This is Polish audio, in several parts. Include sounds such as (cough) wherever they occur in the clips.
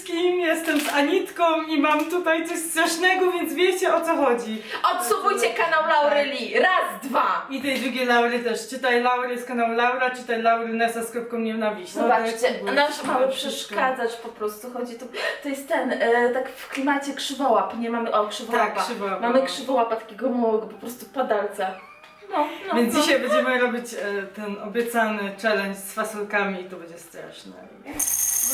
wszystkim, jestem z Anitką i mam tutaj coś strasznego, więc wiecie o co chodzi. Odsubujcie kanał Laureli. Raz, dwa. I tej drugiej Laury też. Czytaj Laury z kanału Laura, czytaj Laury Nesa z kropką nienawiść. No, Zobaczcie, nasz mały przeszkadzać po prostu. Chodzi tu, to jest ten, e, tak w klimacie krzywołap, nie mamy, o krzywołapa. Tak, krzywołapa. Mamy krzywołapa takiego małego po prostu padalca. No, no, Więc no. dzisiaj będziemy robić e, ten obiecany challenge z fasolkami i to będzie straszne.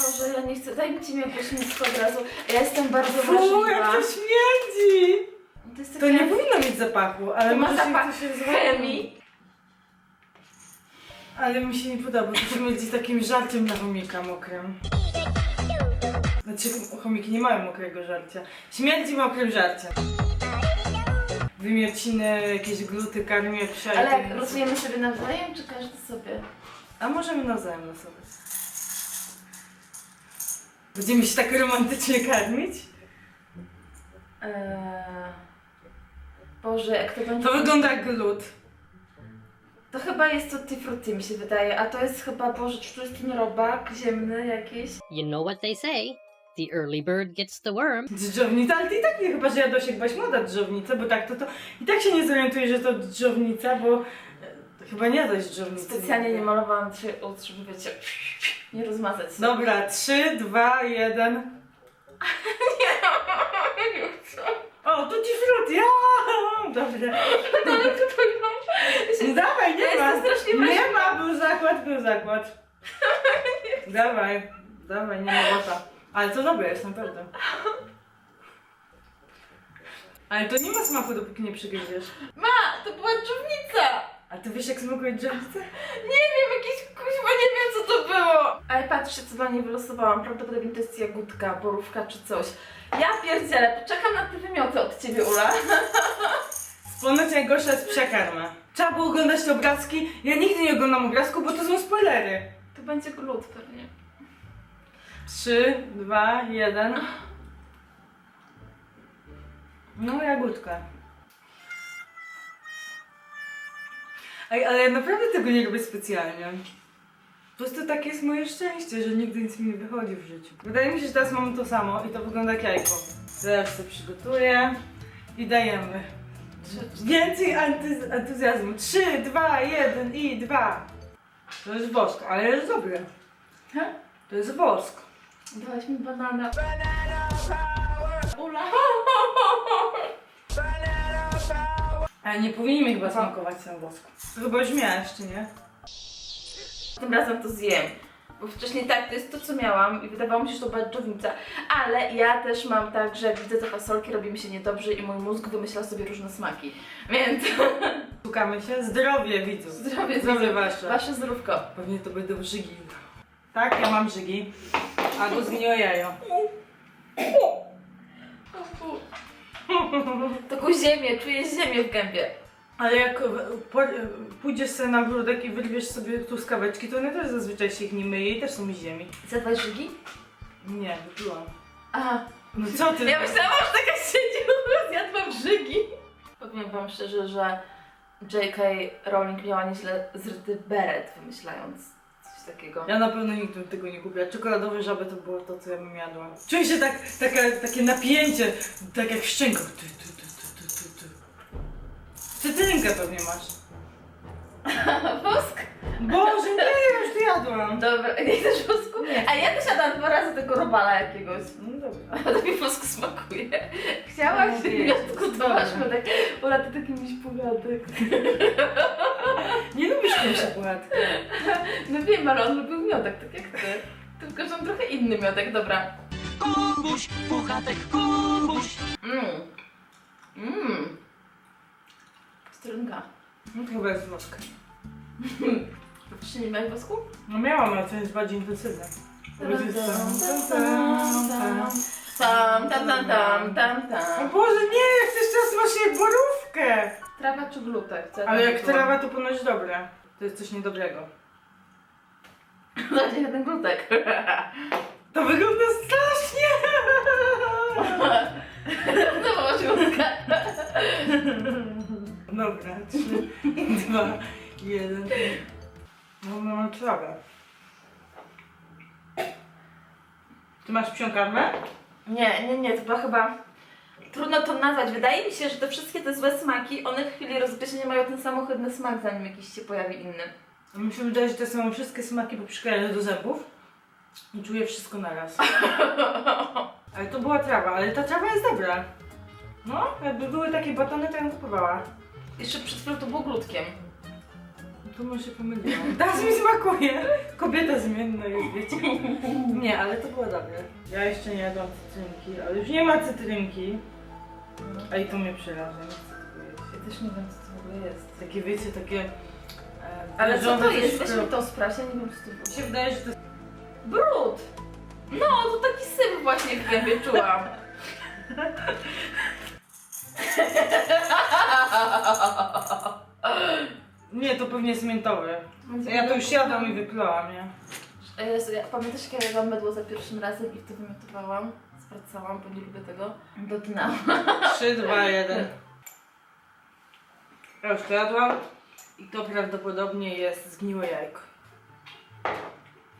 Boże, ja nie chcę, dajcie mi jakieś mięsko od razu. Ja jestem bardzo Fu, jak wrażliwa. to śmierdzi! To, jest To takie- nie powinno mieć zapachu, ale To ma może się zapach się chemii. Ale mi się nie podoba, bo to śmierdzi takim żarciem na chomika mokrym. Znaczy chomiki nie mają mokrego żarcia. Śmierdzi mokrym żarciem. Wymiociny, jakieś gluty, karmie, i Ale jak losujemy sobie nawzajem, czy każdy sobie? A możemy nawzajem losować. Będziemy się tak romantycznie karmić? Eee... Boże, jak to będzie... To wygląda jak glut. To chyba jest to Frutti mi się wydaje, a to jest chyba, Boże, czy to jest ten robak ziemny jakiś? You know what they say. The early bird gets the worm. Dżdżownica, ale ty i tak nie chyba, że jak byłaś młoda dżdżownicę, bo tak to, to i tak się nie zorientuję, że to dżdżownica, bo chyba nie jadłaś dżdżownicy. Specjalnie nie malowałam się ust, żeby wiecie, nie rozmazać. się. Dobra, 3, 2, 1. O, tutti frutti! aaa, Dobra. Ale tutaj mam... (laughs) No dawaj, nie Ja ma. jestem strasznie Nie wrażliwa. ma, był zakład, był zakład. (laughs) Dawaj, dawaj, nie ma bata. Ale to dobre jest, naprawdę. Ale to nie ma smaku, dopóki nie przygryziesz. Ma, to była dżownica! A ty wiesz, jak smakuje dżownica? Nie wiem, jakieś kuźwa, nie wiem co to było! Ale patrzcie, co dla niej wylosowałam. Prawdopodobnie to jest jagódka, borówka czy coś. Ja pierdzielę, poczekam na te wymioty od ciebie, Ula. (laughs) Ponoć najgorsza jest psia karma. Trzeba było oglądać te obrazki. Ja nigdy nie oglądam obrazku, bo to są spoilery. To będzie glut pewnie. 3, 2, 1. No, jagódka. Ej, ale ja naprawdę tego nie robię specjalnie. Po prostu takie jest moje szczęście, że nigdy nic mi nie wychodzi w życiu. Wydaje mi się, że teraz mamy to samo i to wygląda jak jajko. Zaraz to przygotuję i dajemy. Więcej entuz- entuzjazmu. 3, 2, 1 i 2. To jest wosk, ale jest dobre. Ha? To jest wosk. Dałaś mi banana. Ula. (laughs) Ale nie powinni chyba smakować sam wosku. To chyba już miałeś, czy nie? Tym razem to zjem. Bo wcześniej tak, to jest to co miałam i wydawało mi się, że to była dżownica. Ale ja też mam tak, że jak widzę te fasolki, robi mi się niedobrze i mój mózg wymyśla sobie różne smaki. Więc (laughs) Szukamy się. Zdrowie widzów. zdrowie, Zdrowie wasze. Wasze zdrówko. Pewnie to będą żygi. Tak, ja mam żygi. Albo zgniłe jajo. (laughs) Taką ziemię, czuję ziemię w gębie. Ale jak e, po, e, pójdziesz sobie na ogródek i wyrwiesz sobie truskaweczki, to one też zazwyczaj się ich nie myje i też są mi ziemi. Zjadłaś żygi? Nie, wypiłam. A, No co ty? ja myślałam, że taka siedzi, zjadłam żygi. Powiem wam szczerze, że J.K. Rowling miała nieźle zryty beret, wymyślając coś takiego. Ja na pewno nigdy bym tego nie kupiła. Czekoladowe żaby to było to, co ja bym jadła. Czuję się tak, taka, takie napięcie, tak jak ty, ty, ty, ty. Cytrynkę pewnie masz. (laughs) Wosk? Boże, nie, ja już to jadłam. Dobra, (laughs) nie chcesz wosku? Nie. A ja też jadłam dwa razy tego robala jakiegoś. No dobra. A (laughs) to mi wosk smakuje. Chciałaś Nie, miotku, to dobra. masz miodek. Ola, ty taki miś pogadek. Nie lubisz kiełsia płatki. No wiem, ale on lubił miodek, tak jak ty. Tylko, że on trochę inny miodek, dobra. Kubuś, puchatek, kubuś. Mmm. Mmm. Strunka. No to chyba jest wosk. Czy nie miałeś wosku? No miałam, ale to jest bardziej intensywne. To będzie tam, tam, tam, Tam, tam, tam, tam, tam, O. Boże, nie, chcesz teraz właśnie borówkę. Trawa czy glutek? Co ja Ale tam jak trawa to ponoć dobre. To jest coś niedobrego. Dajcie jeden glutek. To wygląda strasznie! (laughs) Zobacz glutka. Dobra, trzy, dwa, jeden. No, no mam trawę. Ty masz psią karmę? Nie, nie, nie, to była chyba... Trudno to nazwać. Wydaje mi się, że te wszystkie te złe smaki, one w chwili rozgryzienia mają ten samochodny smak, zanim jakiś się pojawi inny. Mi się wydaje, że to są wszystkie smaki poprzyklejane do zębów i czuję wszystko naraz. (laughs) Ale to była trawa, ale ta trawa jest dobra. No, jakby były takie batony, to ja bym kupowała. Jeszcze przed chwilą to było glutkiem. Tu może się pomyliłam. (laughs) Teraz mi smakuje. Kobieta zmienna jest, wiecie. (laughs) Nie, ale to było dobre. Ja jeszcze nie jadłam cytrynki, ale już nie ma cytrynki. A i to mnie przeraża, nie chcę tego jeść. Ja też nie wiem, co to w ogóle jest. Takie wiecie, takie... E, Ale co to jest? w Weź środku. mi to sprawdź, ja nie wiem, co to Mi było. się wydaje, że to jest... Brud! No, to taki syf właśnie w gębie czułam. (laughs) (laughs) Nie, to pewnie jest miętowy. Ja to już jadłam i wyplułam, nie? A Jezu, ja pamiętasz jak ja jadłam mydło za pierwszym razem i wtedy wymiotowałam? Zwracałam, bo nie lubię tego. Dotknęłam. 3, 2, 1. Ja już to jadłam i to prawdopodobnie jest zgniłe jajko.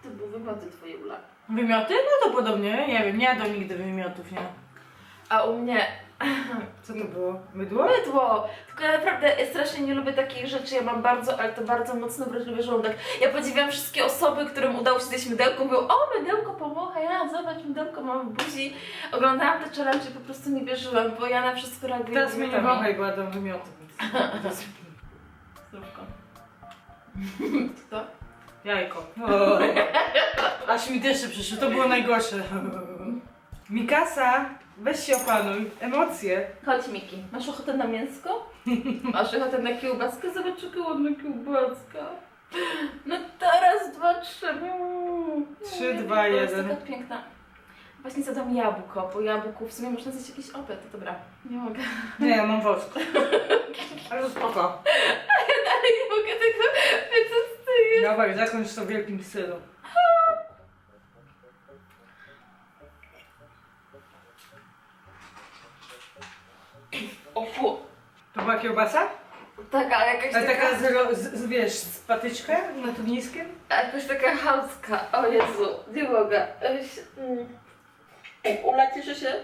To były wymioty twoje ula. Wymioty? No to podobnie, nie wiem, nie jadłam nigdy wymiotów, nie? A u mnie (laughs) Co to było? Mydło? mydło! Tylko ja naprawdę strasznie nie lubię takich rzeczy. Ja mam bardzo, ale to bardzo mocno wrażliwy żołądek. Ja podziwiam wszystkie osoby, którym udało się zjeść mydełko. Mówią, o mydełko pomocha, ja zobacz, mydełko mam w buzi. Oglądałam te challenge i po prostu nie wierzyłam, bo ja na wszystko reaguję Teraz mnie nie wąchaj, bo wymioty. więc- (laughs) Zdrówko. (laughs) Co? Jajko. O. Aż mi też przyszło, to było najgorsze. Mikasa, weź się opanuj. Emocje. Chodź Miki, masz ochotę na mięsko? (laughs) Masz ochotę na kiełbaskę? Zobacz, jaka ładna kiełbaska. No teraz dwa, trzy. Mm. Trzy, Jaka dwa, jeden. taka piękna. Właśnie zadam jabłko. Po jabłku w sumie można zjeść jakiś obiad. To dobra, nie mogę. Nie, ja mam wosk. (laughs) Ale spoko. Dalej nie mogę tego wycostuję. Dawaj, zakończ to wielkim stylu. O fu. To była kiełbasa? Taka jakaś Ale taka, taka z, ro- z, z wiesz, z patyczkę nad ogniskiem? jakaś taka chamska. O Jezu, nie mogę. Eś, mm. Ula, cieszę się,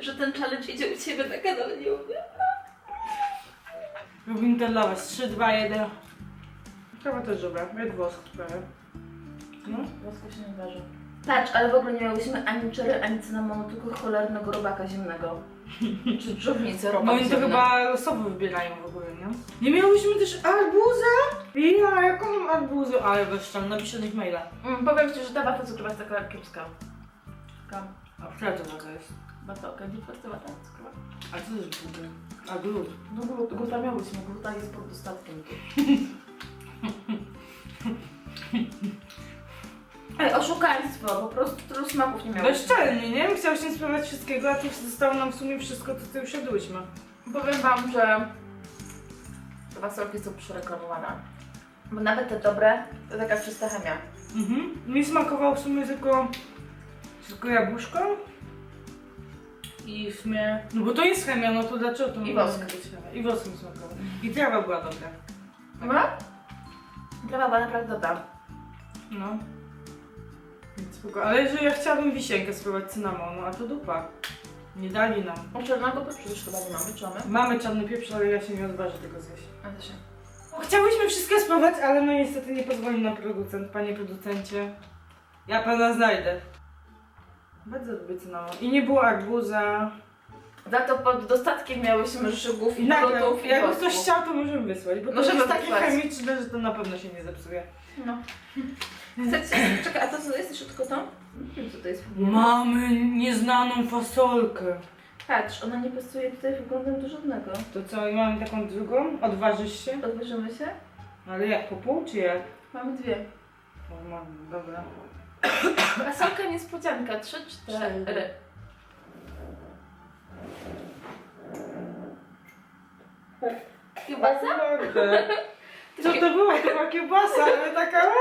że ten challenge idzie u Ciebie na kanale, nie umiem. Robimy to dla was. 3, 2, 1. Chyba też dobra, jak wosk prawie. No. Wosku się nie waży. Patrz, ale w ogóle nie miałyśmy ani czery, ani cynamonu, tylko cholernego robaka ziemnego. (laughs) Czy dżownicę No robaka oni to chyba losowo wybierają w ogóle, nie? Nie miałyśmy też arbuza? Ja, jaką mam arbuzę? Ale weź tam, napiszę do nich maila. Mm, powiem Ci, że ta wata cukrowa jest taka kiepska. Taka A która to taka jest? wata, okej, okay, wata cukrowa. A co to jest gluty? A glut. No glut, gluta miał być, no gluta jest pod dostatkiem. (laughs) Ej, oszukaństwo, po prostu tylu smaków nie miało. Bezczelnie, nie? Chciałyśmy spróbować wszystkiego, a tu zostało nam w sumie wszystko, co ty już jadłyśmy. Powiem Wam, że te fasolki są przereklamowane. Bo nawet te dobre, to taka czysta chemia. Mhm. Mi smakowało w sumie tylko, tylko jabłuszko. I w sumie... No bo to jest chemia, no to dlaczego to I nie wosk. być chemia? I wosk mi smakował. I trawa była dobra. Dobra? Trawa była naprawdę dobra. No. Spoko. Ale że ja chciałabym wisienkę spróbować cynamonu, a to dupa. Nie dali nam. O czarnego pieprzu już chyba nie mamy, czy mamy? Mamy czarny pieprz, ale ja się nie odważę tego zjeść. A nie. No, Chciałyśmy wszystko spróbować, ale no niestety nie pozwoli nam producent. Panie producencie, ja pana znajdę. Bardzo lubię cynamon. I nie było arbuza. Za to pod dostatkiem miałyśmy żygów I i nagle, i jakby ktoś chciał, to możemy wysłać, bo to Możemy jest takie wysłać. chemiczne, że to na pewno się nie zepsuje. No. Chcecie? Czekaj, a to co jest jeszcze tylko to? Nie wiem co to jest. Mamy nieznaną fasolkę. Patrz, ona nie pasuje tutaj wyglądem do żadnego. To co, i mamy taką drugą? Odważysz się? Odbierzemy się? Ale jak, po pół czy jak? Mamy dwie. O, mam, dobra. (coughs) Fasolka niespodzianka. Trzy, cztery. Kiełbasa? Kurde. Co to było? To była kiełbasa, ale taka... (laughs)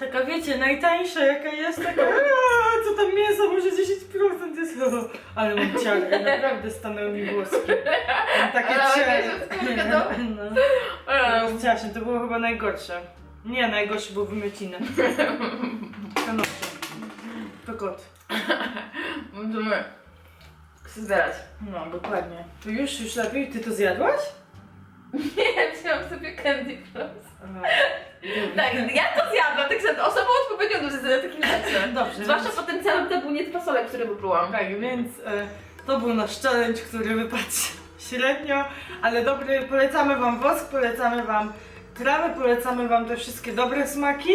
Taka wiecie, najtańsza jaka jest, taka aaa, co tam mięso, może 10% jest, o, ale mam ciarę, naprawdę stanęły mi włoski. Mam takie Ale ciarę. jakaś skórka, no. (laughs) No. Strasznie, to było chyba najgorsze. Nie, najgorsze było wymiociny. (laughs) Stanowczo. kot. Możemy się zbierać. No, dokładnie. To już, już lepiej? Ty to zjadłaś? (laughs) Nie, wziąłam sobie Candy Floss. Tak, ja to zjadłam, także osobą odpowiednią do zjedzenia takich rzeczy. Dobrze. Zwłaszcza więc- po tym całym tabunie fasolek, który wyplułam. Tak, więc e, to był nasz challenge, który wypadł (laughs) średnio, ale dobry. Polecamy Wam wosk, polecamy Wam trawę, polecamy Wam te wszystkie dobre smaki.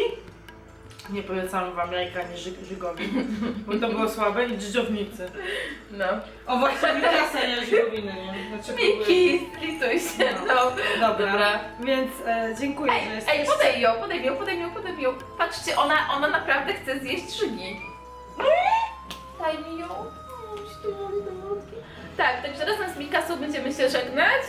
Nie polecamy Wam jajka, nie ży żygowi, bo to było słabe i dżdżownicy. No. O właśnie, Mikasa nie żygowiny, nie? Znaczy, Miki, splituj się, No. no. Dobra, Dobra. więc e, dziękuję, że Ej, jesteście. ej, podaj ją, podaj ją, podaj ją, podaj ją. Patrzcie, ona, ona naprawdę chce zjeść żygi. Daj mi ją. O, śliwutki. Tak, także razem z Mikasą będziemy się żegnać.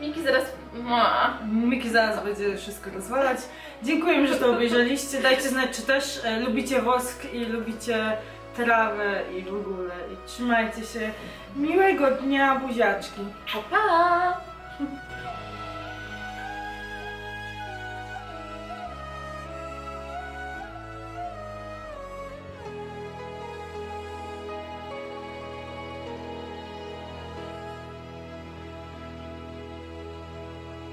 Miki zaraz... Ma. Miki zaraz będzie wszystko rozwalać. Dziękujemy, że to obejrzeliście. Dajcie znać, czy też e, lubicie wosk i lubicie trawę i w ogóle. I trzymajcie się. Miłego dnia, buziaczki. Pa, pa.